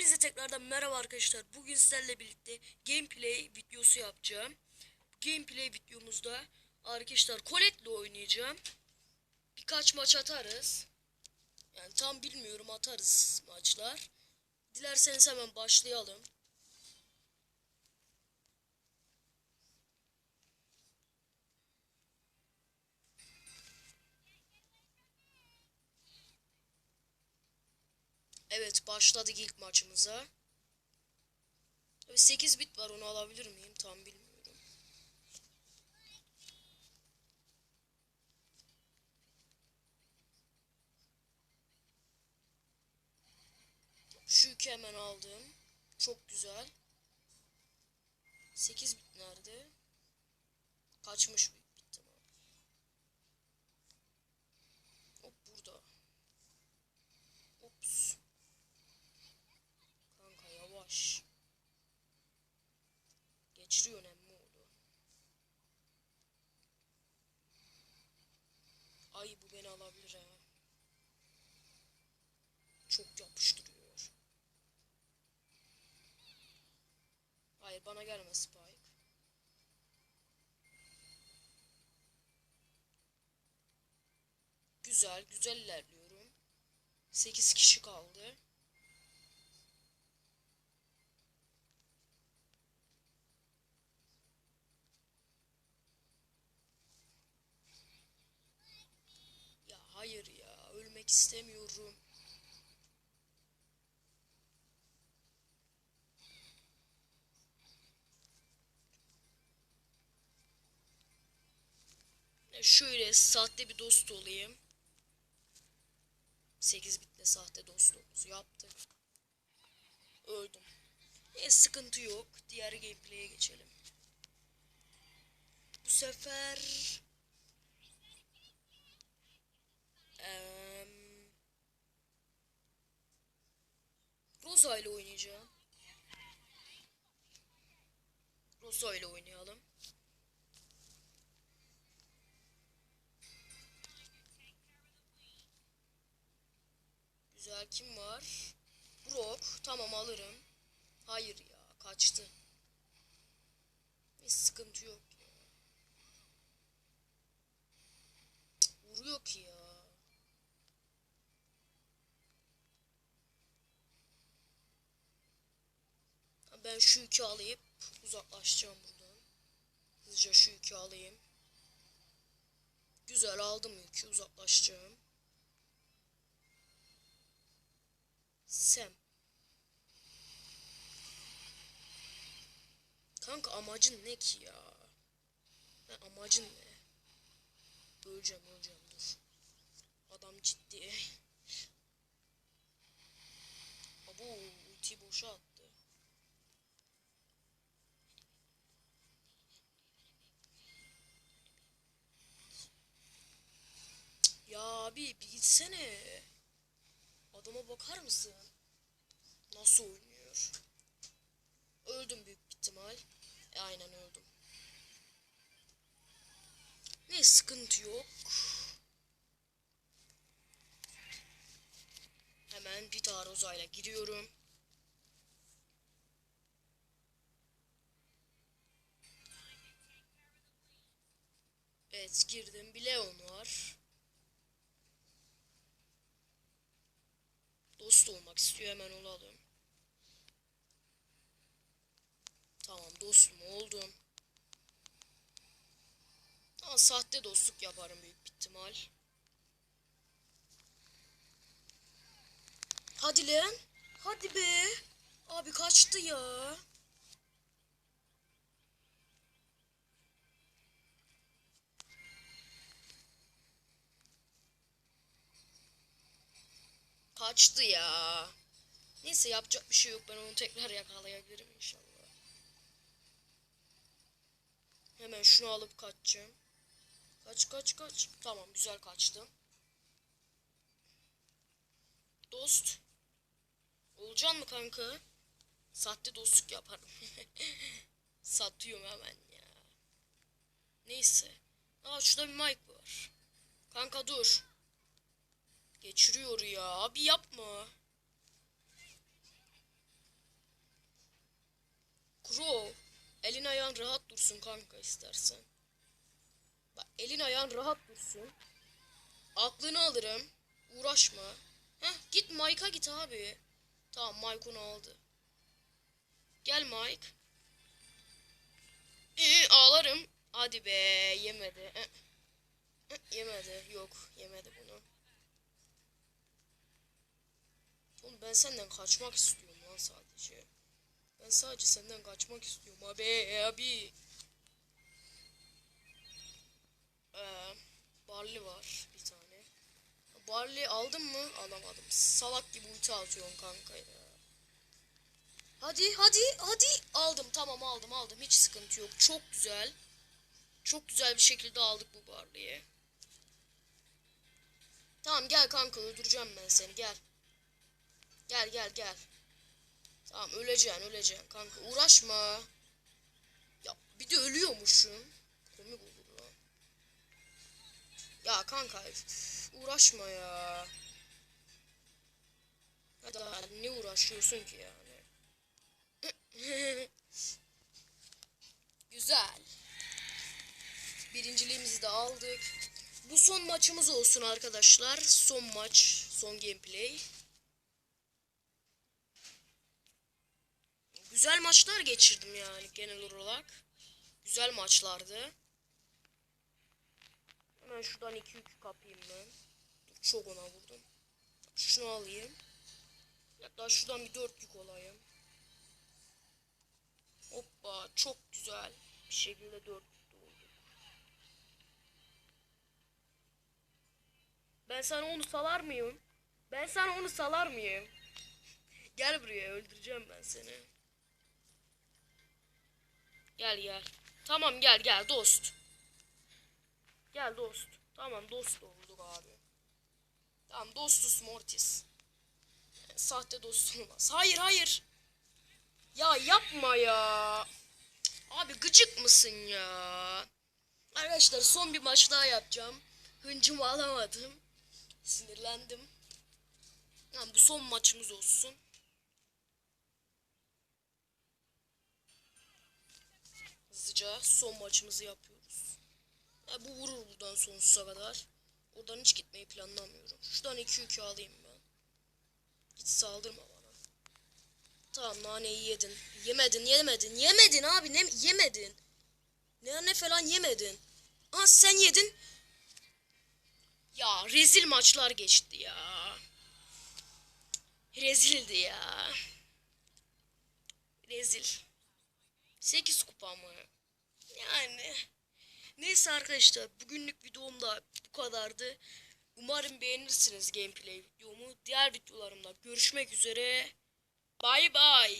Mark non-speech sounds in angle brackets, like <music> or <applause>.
Hepinize tekrardan merhaba arkadaşlar. Bugün sizlerle birlikte gameplay videosu yapacağım. Gameplay videomuzda arkadaşlar Colette'le oynayacağım. Birkaç maç atarız. Yani tam bilmiyorum atarız maçlar. Dilerseniz hemen başlayalım. Evet başladık ilk maçımıza. Tabii 8 bit var onu alabilir miyim tam bilmiyorum. Şu hemen aldım. Çok güzel. 8 bit nerede? Kaçmış bir Geçiriyor emmi oldu. Ay bu beni alabilir ha. Çok yapıştırıyor. Hayır bana gelme Spike. Güzel, güzel ilerliyorum. 8 kişi kaldı. Ya hayır ya, ölmek istemiyorum. Şöyle sahte bir dost olayım. 8 bitle sahte dostluğumuzu yaptık. Öldüm. E, sıkıntı yok. Diğer gameplay'e geçelim. Bu sefer Rosa ile oynayacağım. Rosa ile oynayalım. Güzel kim var? Brock. Tamam alırım. Hayır ya kaçtı. Hiç sıkıntı yok ya. Vuruyor ki ya. Ben şu yükü alayıp uzaklaşacağım buradan. Hızlıca şu yükü alayım. Güzel aldım yükü uzaklaşacağım. Sam. Kanka amacın ne ki ya? Ha, amacın ne? Öleceğim öleceğim dur. Adam ciddi. Abo ulti boşa attı. Ya abi bir gitsene. Adama bakar mısın? Nasıl oynuyor? Öldüm büyük ihtimal. E, aynen öldüm. Ne sıkıntı yok. Hemen bir taarruzayla giriyorum. Evet girdim. Bir Leon var. Dost olmak istiyor hemen olalım. Tamam dostum oldum. Ama sahte dostluk yaparım büyük ihtimal. Hadi lan. Hadi be. Abi kaçtı ya. Kaçtı ya. Neyse yapacak bir şey yok. Ben onu tekrar yakalayabilirim inşallah. Hemen şunu alıp kaçacağım. Kaç kaç kaç. Tamam güzel kaçtım. Dost. Olacaksın mı kanka? Sahte dostluk yaparım. <laughs> Satıyorum hemen ya. Neyse. Aa şurada bir mic var. Kanka dur. Geçiriyor ya. Abi yapma. Crow. Elin ayağın rahat dursun kanka istersen. Bak elin ayağın rahat dursun. Aklını alırım. Uğraşma. Heh git Mike'a git abi. Tamam Mike onu aldı. Gel Mike. Ee, ağlarım. Hadi be yemedi. Ee, yemedi. Yok yemedi bunu. Ben senden kaçmak istiyorum lan sadece. Ben sadece senden kaçmak istiyorum abi abi. Ee, Barley var bir tane. Barley aldın mı? Alamadım. Salak gibi ulti atıyorsun kanka ya. Hadi hadi hadi. Aldım tamam aldım aldım. Hiç sıkıntı yok. Çok güzel. Çok güzel bir şekilde aldık bu Barley'i. Tamam gel kanka öldüreceğim ben seni gel. Gel gel gel. Tamam öleceksin öleceksin kanka uğraşma. Ya bir de ölüyormuşum. Komik olur lan. Ya kanka uğraşma ya. Hadi hadi ne uğraşıyorsun ki yani. <laughs> Güzel. Birinciliğimizi de aldık. Bu son maçımız olsun arkadaşlar. Son maç, son gameplay. Güzel maçlar geçirdim yani genel olarak. Güzel maçlardı. Hemen şuradan 2 yük kapayım ben. Çok ona vurdum. Şunu alayım. Hatta şuradan bir 4 yük olayım. Hoppa çok güzel bir şekilde 4 yük olduk. Ben sana onu salar mıyım? Ben sana onu salar mıyım? Gel buraya öldüreceğim ben seni. Gel gel. Tamam gel gel dost. Gel dost. Tamam dost olduk abi. Tamam dostuz Mortis. Sahte dost olmaz. Hayır hayır. Ya yapma ya. Abi gıcık mısın ya? Arkadaşlar son bir maç daha yapacağım. Hıncımı alamadım. Sinirlendim. Yani bu son maçımız olsun. Hızlıca son maçımızı yapıyoruz. Ya bu vurur buradan sonsuza kadar. Oradan hiç gitmeyi planlamıyorum. Şuradan 2 2 alayım ben. Git saldırma bana. Tamam naneyi yedin. Yemedin yemedin. Yemedin abi ne yemedin. Ne ne falan yemedin. Aa sen yedin. Ya rezil maçlar geçti ya. Rezildi ya. Rezil. 8 kupa mı? Yani. Neyse arkadaşlar bugünlük videom da bu kadardı. Umarım beğenirsiniz gameplay videomu. Diğer videolarımda görüşmek üzere. Bay bay.